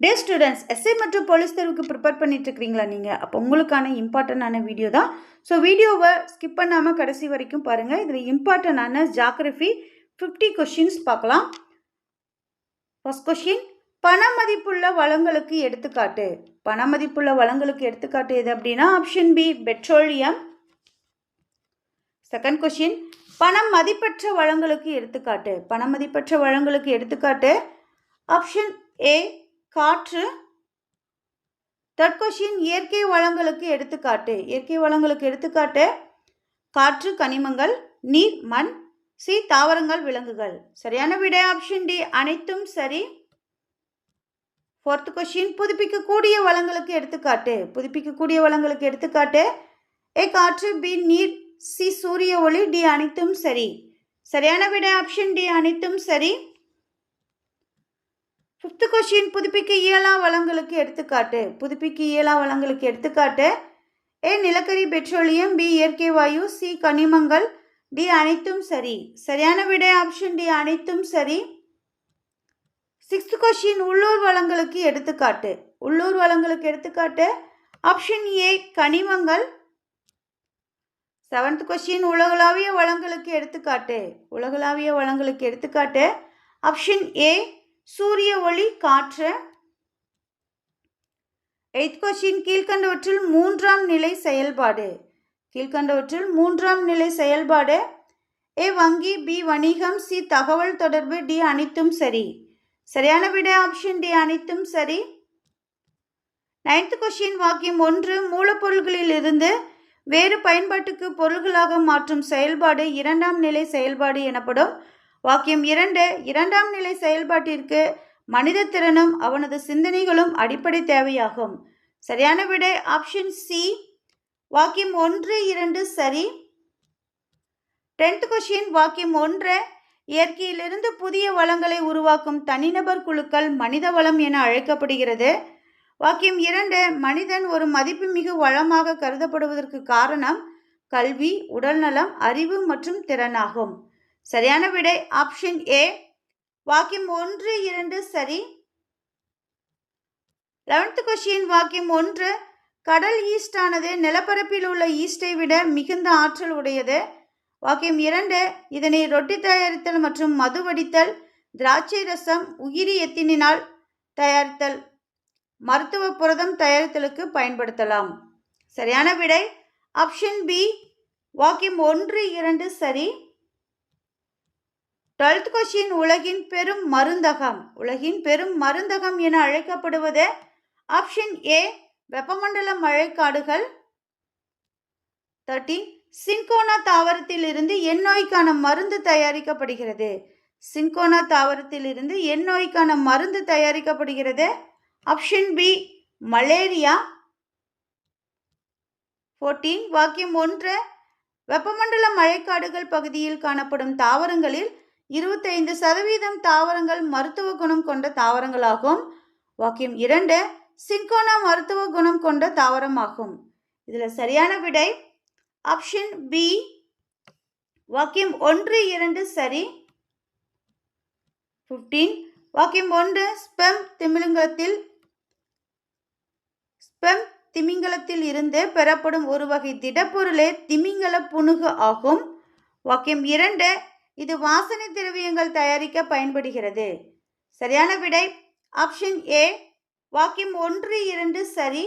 டே students SI மற்றும் police தேர்வுக்கு prepare பண்ணிட்டு இருக்கிறீங்களா நீங்கள் அப்போ உங்களுக்கான இம்பார்ட்டண்டான வீடியோ தான். ஸோ வீடியோவை ஸ்கிப் பண்ணாமல் கடைசி வரைக்கும் பாருங்கள் இதில் இம்பார்ட்டண்டான ஜாகிரஃபி ஃபிஃப்டி கொஷின்ஸ் பார்க்கலாம். ஃபஸ்ட் கொஷின் பண மதிப்புள்ள வளங்களுக்கு எடுத்துக்காட்டு. பண மதிப்புள்ள வளங்களுக்கு எடுத்துக்காட்டு எது அப்படின்னா option B petroleum second question பணம் மதிப்பற்ற வளங்களுக்கு எடுத்துக்காட்டு. பண மதிப்பற்ற வளங்களுக்கு எடுத்துக்காட்டு ஆப்ஷன் ஏ காற்று தேர்ட் கொஷின் இயற்கை வளங்களுக்கு எடுத்துக்காட்டு. இயற்கை வளங்களுக்கு எடுத்துக்காட்டு காற்று கனிமங்கள் நீர் மண் சி தாவரங்கள் விலங்குகள். சரியான விடை ஆப்ஷன் டி அனைத்தும் சரி. ஃபோர்த் கொஷின் புதுப்பிக்கக்கூடிய வளங்களுக்கு எடுத்துக்காட்டு. புதுப்பிக்கக்கூடிய வளங்களுக்கு எடுத்துக்காட்டு. ஏ காற்று பி நீர் சி சூரிய ஒளி டி அனைத்தும் சரி. சரியான விடை ஆப்ஷன் டி அனைத்தும் சரி. ஃபிஃப்த்து கொஷின் புதுப்பிக்க இயலா வளங்களுக்கு எடுத்துக்காட்டு. புதுப்பிக்க இயலா வளங்களுக்கு எடுத்துக்காட்டு. ஏ நிலக்கரி பெட்ரோலியம். பி இயற்கை வாயு. சி கனிமங்கள். டி அனைத்தும் சரி. சரியான விடை ஆப்ஷன் டி அனைத்தும் சரி. சிக்ஸ்த் கொஷின் உள்ளூர் வளங்களுக்கு எடுத்துக்காட்டு. உள்ளூர் வளங்களுக்கு எடுத்துக்காட்டு. ஆப்ஷன் ஏ கனிமங்கள். செவன்த் கொஷின் உலகளாவிய வளங்களுக்கு எடுத்துக்காட்டு. உலகளாவிய வளங்களுக்கு எடுத்துக்காட்டு. ஆப்ஷன் ஏ சூரிய ஒளி காற்று. எய்த் கொஷின் கீழ்கண்டவற்றில் மூன்றாம் நிலை செயல்பாடு. கீழ்கண்டவற்றில் மூன்றாம் நிலை செயல்பாடு. ஏ வங்கி. பி வணிகம். சி தகவல் தொடர்பு. டி அனைத்தும் சரி. சரியான விட ஆப்ஷன் டி அனைத்தும் சரி. நைன்த் கொஷின் வாக்கியம் ஒன்று மூலப்பொருள்களில் இருந்து வேறு பயன்பாட்டுக்கு பொருள்களாக மாற்றும் செயல்பாடு இரண்டாம் நிலை செயல்பாடு எனப்படும் வாக்கியம் இரண்டு இரண்டாம் நிலை செயல்பாட்டிற்கு மனித திறனும் அவனது சிந்தனைகளும் அடிப்படை தேவையாகும். சரியான விடை ஆப்ஷன் சி வாக்கியம் ஒன்று இரண்டு சரி. டென்த் கொஷின் வாக்கியம் ஒன்று. இயற்கையிலிருந்து புதிய வளங்களை உருவாக்கும் தனிநபர் குழுக்கள் மனித வளம் என அழைக்கப்படுகிறது. வாக்கியம் இரண்டு மனிதன் ஒரு மதிப்புமிகு வளமாக கருதப்படுவதற்கு காரணம் கல்வி உடல்நலம் அறிவு மற்றும் திறனாகும். சரியான விடை ஆப்ஷன் ஏ வாக்கியம் ஒன்று இரண்டு சரி. லெவன்த் கொஷின் வாக்கியம் ஒன்று. கடல் ஈஸ்டானது நிலப்பரப்பில் உள்ள ஈஸ்டை விட மிகுந்த ஆற்றல் உடையது. வாக்கியம் இரண்டு இதனை ரொட்டி தயாரித்தல் மற்றும் மது வடித்தல் திராட்சை ரசம் உயிரி எத்தினால் தயாரித்தல் மருத்துவ புரதம் தயாரித்தலுக்கு பயன்படுத்தலாம். சரியான விடை ஆப்ஷன் பி வாக்கியம் ஒன்று இரண்டு சரி. டுவெல்த் கொஷின் உலகின் பெரும் மருந்தகம். உலகின் பெரும் மருந்தகம் என அழைக்கப்படுவது ஆப்ஷன் ஏ வெப்பமண்டல மழைக்காடுகள். தேர்ட்டீன் சின்கோனா தாவரத்திலிருந்து எந்நோய்க்கான மருந்து தயாரிக்கப்படுகிறது. சின்கோனா தாவரத்திலிருந்து எந்நோய்க்கான மருந்து தயாரிக்கப்படுகிறது. Option B malaria. ஃபோர்டீன் வாக்கியம் ஒன்று வெப்பமண்டல மழைக்காடுகள் பகுதியில் காணப்படும் தாவரங்களில் இருபத்தைந்து சதவீதம் தாவரங்கள் மருத்துவ குணம் கொண்ட தாவரங்களாகும். வாக்கியம் இரண்டு சிங்கோனா மருத்துவ குணம் கொண்ட தாவரமாகும். இதில் சரியான விடை ஆப்ஷன் பி வாக்கியம் ஒன்று இரண்டு சரி. ஃபிஃப்டீன் வாக்கியம் ஒன்று ஸ்பெம் திமிழங்கத்தில் ஸ்பெம் திமிங்கலத்தில் இருந்து பெறப்படும் ஒரு வகை திடப்பொருளே திமிங்கல புணுகு ஆகும். வாக்கியம் இரண்டு இது வாசனை திரவியங்கள் தயாரிக்க பயன்படுகிறது. சரியான விடை ஆப்ஷன் ஏ வாக்கியம் ஒன்று இரண்டு சரி.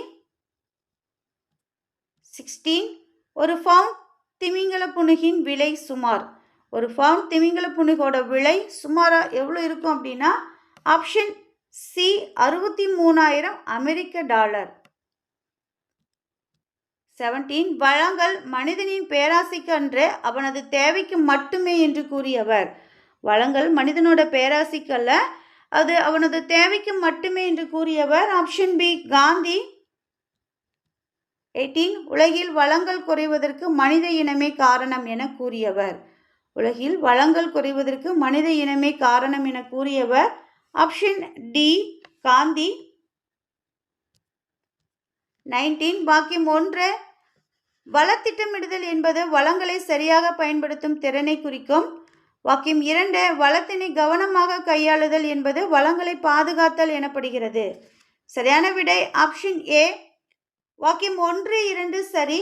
சிக்ஸ்டீன் ஒரு ஃபவுண்ட் திமிங்கல புணுகின் விலை சுமார். ஒரு ஃபவுண்ட் திமிங்கல புணுகோட விலை சுமாராக எவ்வளோ இருக்கும் அப்படின்னா ஆப்ஷன் சி அறுபத்தி மூணாயிரம் அமெரிக்க டாலர். செவன்டீன் வளங்கள் மனிதனின் பேராசைக்கு அன்று அவனது தேவைக்கு மட்டுமே என்று கூறியவர். வளங்கள் மனிதனோட பேராசைக்கு அல்ல அது அவனது தேவைக்கு மட்டுமே என்று கூறியவர் ஆப்ஷன் பி காந்தி. எயிட்டீன் உலகில் வளங்கள் குறைவதற்கு மனித இனமே காரணம் என கூறியவர். உலகில் வளங்கள் குறைவதற்கு மனித இனமே காரணம் என கூறியவர் ஆப்ஷன் டி காந்தி. நைன்டீன் பாக்கியம் ஒன்று வளத்திட்டமிடுதல் என்பது வளங்களை சரியாக பயன்படுத்தும் திறனை குறிக்கும். வாக்கியம் இரண்டு வளத்தினை கவனமாக கையாளுதல் என்பது வளங்களை பாதுகாத்தல் எனப்படுகிறது. சரியான விடை ஆப்ஷன் ஏ வாக்கியம் ஒன்று இரண்டு சரி.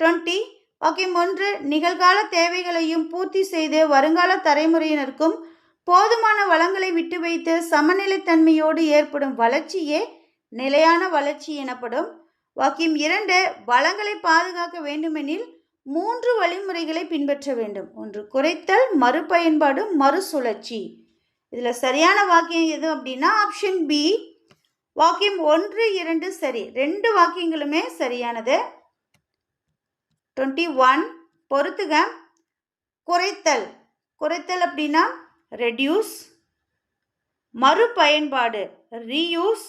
டுவெண்ட்டி வாக்கியம் ஒன்று நிகழ்கால தேவைகளையும் பூர்த்தி செய்து வருங்கால தலைமுறையினருக்கும் போதுமான வளங்களை விட்டு வைத்து சமநிலைத்தன்மையோடு ஏற்படும் வளர்ச்சியே நிலையான வளர்ச்சி எனப்படும். வாக்கியம் இரண்டு வளங்களை பாதுகாக்க வேண்டுமெனில் மூன்று வழிமுறைகளை பின்பற்ற வேண்டும். ஒன்று குறைத்தல் மறுபயன்பாடு மறுசுழற்சி. இதில் சரியான வாக்கியம் எது அப்படின்னா ஆப்ஷன் பி வாக்கியம் ஒன்று இரண்டு சரி. ரெண்டு வாக்கியங்களுமே சரியானது. டுவெண்ட்டி ஒன் பொறுத்துக. குறைத்தல். குறைத்தல் அப்படின்னா ரெடியூஸ் மறுபயன்பாடு ரீயூஸ்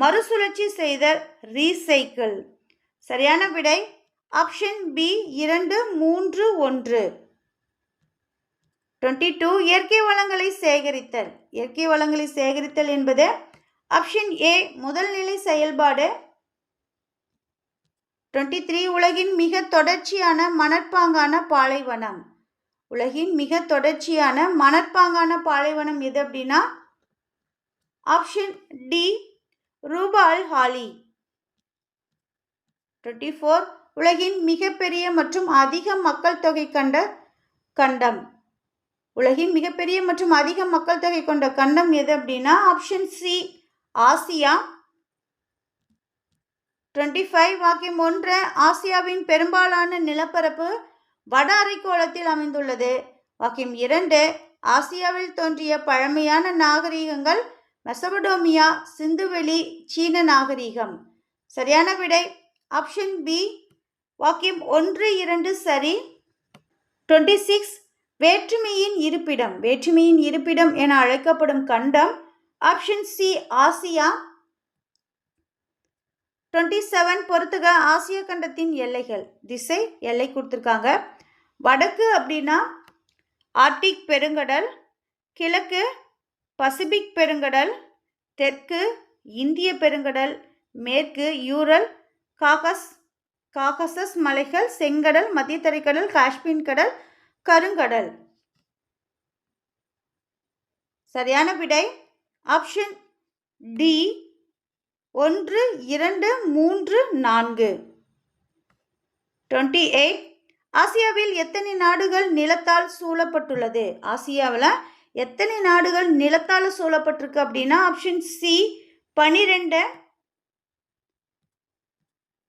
மறுசுழற்சி செய்தல் ரீசைக்கிள் சரியான விடை? ஆப்ஷன் பி இரண்டு மூன்று ஒன்று. டுவெண்ட்டி டூ இயற்கை வளங்களை சேகரித்தல். இயற்கை வளங்களை சேகரித்தல் என்பது ஆப்ஷன் ஏ முதல் நிலை செயல்பாடு. டுவெண்ட்டி த்ரீ உலகின் மிக தொடர்ச்சியான மணற்பாங்கான பாலைவனம். உலகின் மிக தொடர்ச்சியான மணற்பாங்கான பாலைவனம் எது அப்படின்னா option D Rub al Khali. Twenty four உலகின் மிகப்பெரிய மற்றும் அதிக மக்கள் தொகை கண்ட கண்டம். உலகின் மிகப்பெரிய மற்றும் அதிக மக்கள் தொகை கொண்ட கண்டம் எது அப்படின்னா option C Asia. Twenty five வாக்கியம் ஒன்று ஆசியாவின் பெரும்பாலான நிலப்பரப்பு வட அரைக்கோளத்தில் அமைந்துள்ளது. வாக்கியம் இரண்டு ஆசியாவில் தோன்றிய பழமையான நாகரிகங்கள் மெசபடோமியா சிந்துவெளி சீன நாகரிகம். சரியான விடை? ஆப்ஷன் பி வாக்கியம் ஒன்று இரண்டு சரி. டுவெண்ட்டி சிக்ஸ் வேற்றுமையின் இருப்பிடம். வேற்றுமையின் இருப்பிடம் என அழைக்கப்படும் கண்டம். Option C Asia. Twenty seven பொறுத்துக. ஆசிய கண்டத்தின் எல்லைகள். திசை எல்லை கொடுத்துருக்காங்க. வடக்கு அப்படின்னா ஆர்டிக் பெருங்கடல் கிழக்கு பசிபிக் பெருங்கடல் தெற்கு இந்திய பெருங்கடல் மேற்கு யூரல் காகஸ் காகசஸ் மலைகள் செங்கடல் மத்திய தரைக்கடல் காஷ்மீர் கடல் கருங்கடல். சரியான விடை? ஆப்ஷன் டி ஒன்று இரண்டு மூன்று நான்கு. Twenty eight. ஆசியாவில் எத்தனை நாடுகள் நிலத்தால் சூழப்பட்டுள்ளது? ஆசியாவில் எத்தனை நாடுகள் நிலத்தால் சூழப்பட்டிருக்கு அப்படின்னா ஆப்ஷன் சி பனிரெண்டு.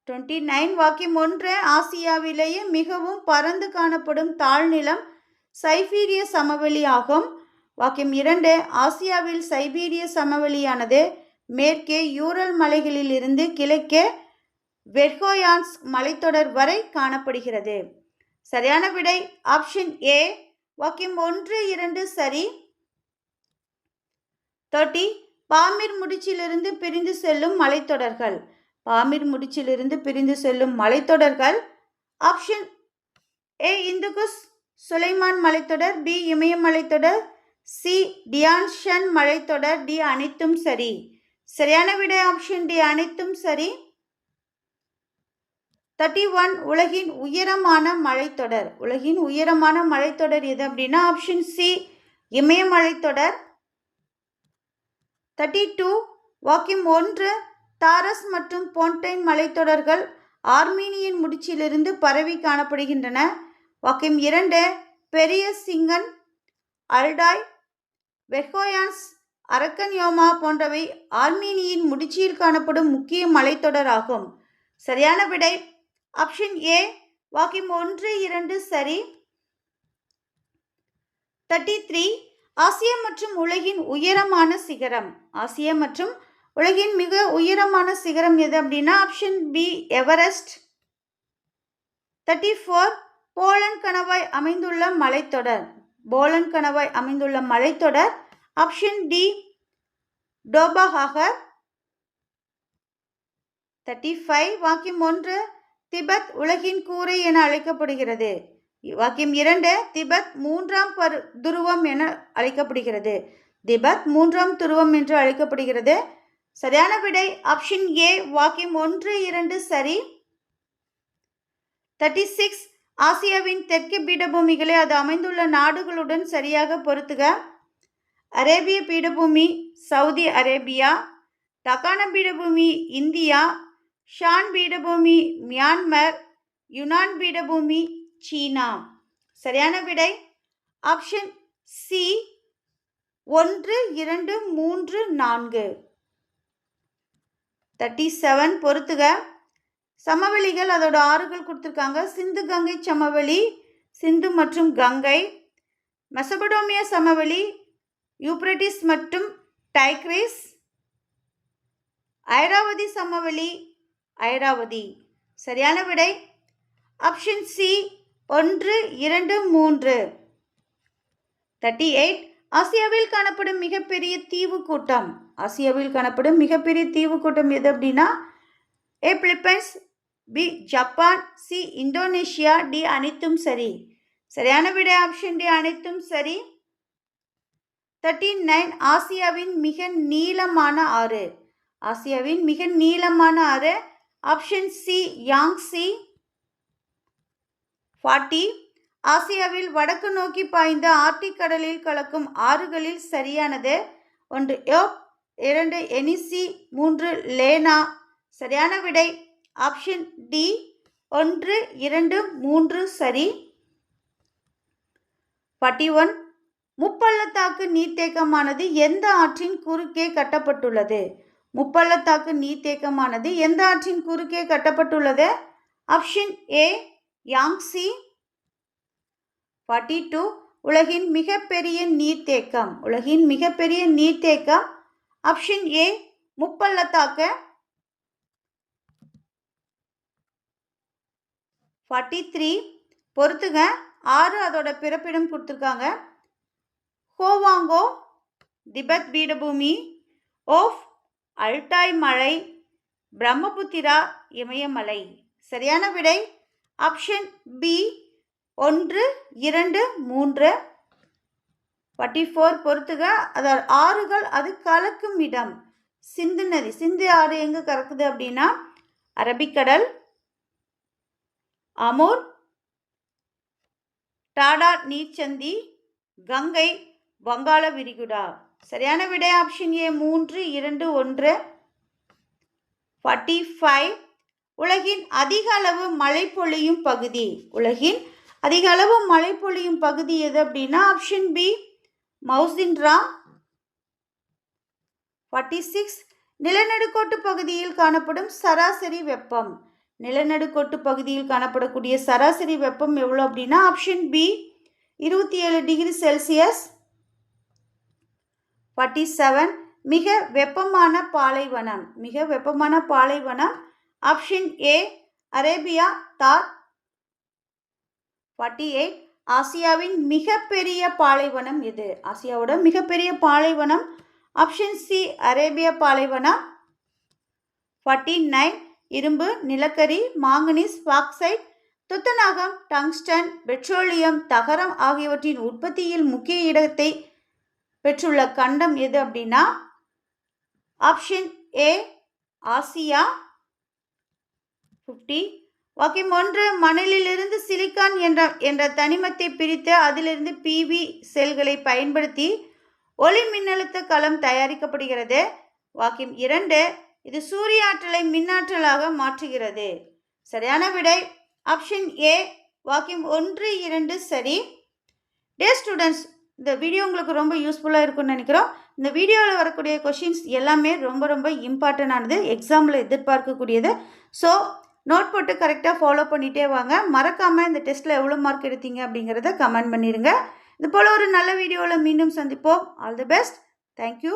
டுவெண்ட்டி நைன் வாக்கியம் ஒன்று ஆசியாவிலேயே மிகவும் பறந்து காணப்படும் தாழ்நிலம் சைபீரிய சமவெளி ஆகும் வாக்கியம் இரண்டு ஆசியாவில் சைபீரிய சமவெளியானது மேற்கே யூரல் மலைகளிலிருந்து கிழக்கே வெர்கோயான்ஸ் மலைத்தொடர் வரை காணப்படுகிறது. சரியான விடை ஆப்ஷன் ஏ வாக்கியம் ஒன்று இரண்டு சரி. தேர்ட்டி பாமிர் முடிச்சிலிருந்து பிரிந்து செல்லும் மலைத்தொடர்கள். பாமிர் முடிச்சிலிருந்து பிரிந்து செல்லும் மலைத்தொடர்கள். ஆப்ஷன் ஏ இந்துகுஸ் சுலைமான் மலைத்தொடர். பி இமயமலைத்தொடர் சி டியான்ஷன் மலைத்தொடர். டி அனைத்தும் சரி. சரியான விடை ஆப்ஷன் டி அனைத்தும் சரி. தேர்ட்டி ஒன் உலகின் உயரமான மலைத்தொடர் உலகின் உயரமான மலைத்தொடர் எது அப்படின்னா ஆப்ஷன் சி இமயமலைத்தொடர் தேர்ட்டி டூ வாக்கியம் ஒன்று தாரஸ் மற்றும் போன்டைன் மலைத்தொடர்கள் ஆர்மீனியன் முடிச்சிலிருந்து பரவி காணப்படுகின்றன. வாக்கியம் இரண்டு பெரிய சிங்கன் அல்டாய் வெஹோயான்ஸ் அரக்கன்யோமா போன்றவை ஆர்மீனியின் முடிச்சியில் காணப்படும் முக்கிய மலைத்தொடர் ஆகும். சரியான விடை ஆப்ஷன் ஏ வாக்கியம் ஒன்று இரண்டு சரி. தேர்ட்டி த்ரீ ஆசியா மற்றும் உலகின் உயரமான சிகரம். ஆசியா மற்றும் உலகின் மிக உயரமான சிகரம் எது அப்படின்னா option B Everest thirty four Bolan கணவாய் அமைந்துள்ள மலைத்தொடர். போலன் கணவாய் அமைந்துள்ள மலைத்தொடர் ஆப்ஷன் டி டோபாஹாகர். தேர்ட்டி ஃபைவ் வாக்கியம் ஒன்று திபெத் உலகின் கூரை என அழைக்கப்படுகிறது. வாக்கியம் இரண்டு திபெத் மூன்றாம் பரு துருவம் என அழைக்கப்படுகிறது. திபெத் மூன்றாம் துருவம் என்று அழைக்கப்படுகிறது. சரியான விடை ஆப்ஷன் ஏ வாக்கியம் ஒன்று இரண்டு சரி. தேர்ட்டி சிக்ஸ் ஆசியாவின் தெற்கு பீடபூமிகளை அது அமைந்துள்ள நாடுகளுடன் சரியாக பொருத்துக. அரேபிய பீடபூமி சவுதி அரேபியா டகான பீடபூமி இந்தியா ஷான் பீடபூமி மியான்மர் யுனான் பீடபூமி சீனா. சரியான விடை? ஆப்ஷன் சி ஒன்று இரண்டு மூன்று நான்கு. தேர்ட்டி செவன் பொறுத்துக. சமவெளிகள் அதோட ஆறுகள் கொடுத்துருக்காங்க. சிந்து கங்கை சமவெளி சிந்து மற்றும் கங்கை. மெசபடோமிய சமவெளி யூப்ரட்டிஸ் மற்றும் டைக்ரிஸ். ஐராவதி சமவெளி ஐராவதி. சரியான விடை? ஆப்ஷன் சி ஒன்று இரண்டு மூன்று. தேர்ட்டி எயிட் ஆசியாவில் காணப்படும் மிகப்பெரிய தீவு கூட்டம். ஆசியாவில் காணப்படும் மிகப்பெரிய தீவு கூட்டம் எது அப்படின்னா A Philippines B Japan C Indonesia D அனைத்தும் சரி. சரியான விடை ஆப்ஷன் டி அனைத்தும் சரி. தேர்ட்டி நைன் ஆசியாவின் மிக நீளமான ஆறு. ஆசியாவின் மிக நீளமான ஆறு ஆப்ஷன் சி யாங்ஸி ஃபார்ட்டி ஆசியாவில் வடக்கு நோக்கி பாய்ந்த ஆர்டிக் கடலில் கலக்கும் ஆறுகளில் சரியானது. ஒன்று யோப் இரண்டு எனிசி மூன்று லேனா சரியான விடை. ஆப்ஷன் டி ஒன்று இரண்டு மூன்று சரி. ஃபார்ட்டி ஒன் முப்பள்ளத்தாக்கு நீர்த்தேக்கமானது எந்த ஆற்றின் குறுக்கே கட்டப்பட்டுள்ளது? முப்பள்ளத்தாக்கு நீர்த்தேக்கமானது எந்த ஆற்றின் குறுக்கே கட்டப்பட்டுள்ளது? Option A Yangtze forty two உலகின் மிகப்பெரிய நீர்த்தேக்கம். உலகின் மிகப்பெரிய நீர்த்தேக்கம். ஆப்ஷன் ஏ முப்பள்ளத்தாக்கு. ஃபார்ட்டி த்ரீ பொறுத்துங்க ஆறு அதோட பிறப்பிடம் கொடுத்துருக்காங்க. ஹோவாங்கோ திபெத் பீடபூமி. ஓஃப் அல்டாய் மலை பிரம்மபுத்திரா இமயமலை. சரியான விடை? ஆப்ஷன் பி ஒன்று இரண்டு மூன்று. ஃபார்ட்டி ஃபோர் பொறுத்துக. அதாவது ஆறுகள் அது கலக்கும் இடம். சிந்து நதி. சிந்து ஆறு எங்கே கலக்குது அப்படின்னா அரபிக்கடல் அமூர் டாடா நீர்ச்சந்தி கங்கை வங்காள விரிகுடா. சரியான விடை ஆப்ஷன் ஏ மூன்று இரண்டு ஒன்று. ஃபார்ட்டி ஃபைவ் உலகின் அதிக அளவு மழை பொழியும் பகுதி. உலகின் அதிக அளவு மழை பொழியும் பகுதி எது அப்படின்னா option B Mawsynram forty six நிலநடுக்கோட்டு பகுதியில் காணப்படும் சராசரி வெப்பம். நிலநடுக்கோட்டு பகுதியில் காணப்படக்கூடிய சராசரி வெப்பம் எவ்வளோ அப்படின்னா ஆப்ஷன் பி இருபத்தி ஏழு டிகிரி செல்சியஸ் ஃபார்ட்டி செவன் மிக வெப்பமான பாலைவனம். மிக வெப்பமான பாலைவனம். Option A Arabia Thar. Forty eight ஆசியாவின் மிகப்பெரிய பாலைவனம் எது ஆசியாவோட மிகப்பெரிய பாலைவனம். ஆப்ஷன் சி அரேபிய பாலைவனம். ஃபார்ட்டி நைன் இரும்பு நிலக்கரி மாங்கனீஸ் பாக்சைட் துத்தநாகம் டங்ஸ்டன் பெட்ரோலியம் தகரம் ஆகியவற்றின் உற்பத்தியில் முக்கிய இடத்தை பெற்றுள்ள கண்டம் எது அப்படின்னா ஆப்ஷன் ஏ ஆசியா ஃபிஃப்டி வாக்கியம் ஒன்று மணலிலிருந்து சிலிக்கான் என்ற என்ற தனிமத்தை பிரித்து அதிலிருந்து பிவி செல்களை பயன்படுத்தி ஒளி மின்னழுத்த களம் தயாரிக்கப்படுகிறது. வாக்கியம் இரண்டு இது சூரிய ஆற்றலை மின்னாற்றலாக மாற்றுகிறது. சரியான விடை ஆப்ஷன் ஏ வாக்கியம் ஒன்று இரண்டு சரி. டே ஸ்டூடெண்ட்ஸ் இந்த வீடியோ உங்களுக்கு ரொம்ப யூஸ்ஃபுல்லாக இருக்கும்னு நினைக்கிறோம். இந்த வீடியோவில் வரக்கூடிய கொஷின்ஸ் எல்லாமே ரொம்ப ரொம்ப இம்பார்ட்டண்டானது எக்ஸாமில் எதிர்பார்க்கக்கூடியது. ஸோ நோட் போட்டு கரெக்டாக ஃபாலோ பண்ணிகிட்டே வாங்க. மறக்காமல் இந்த டெஸ்ட்டில் எவ்வளோ மார்க் எடுத்தீங்க அப்படிங்கிறத கமெண்ட் பண்ணிடுங்க இது போல் ஒரு நல்ல வீடியோவில் மீண்டும் சந்திப்போம். All the best thank you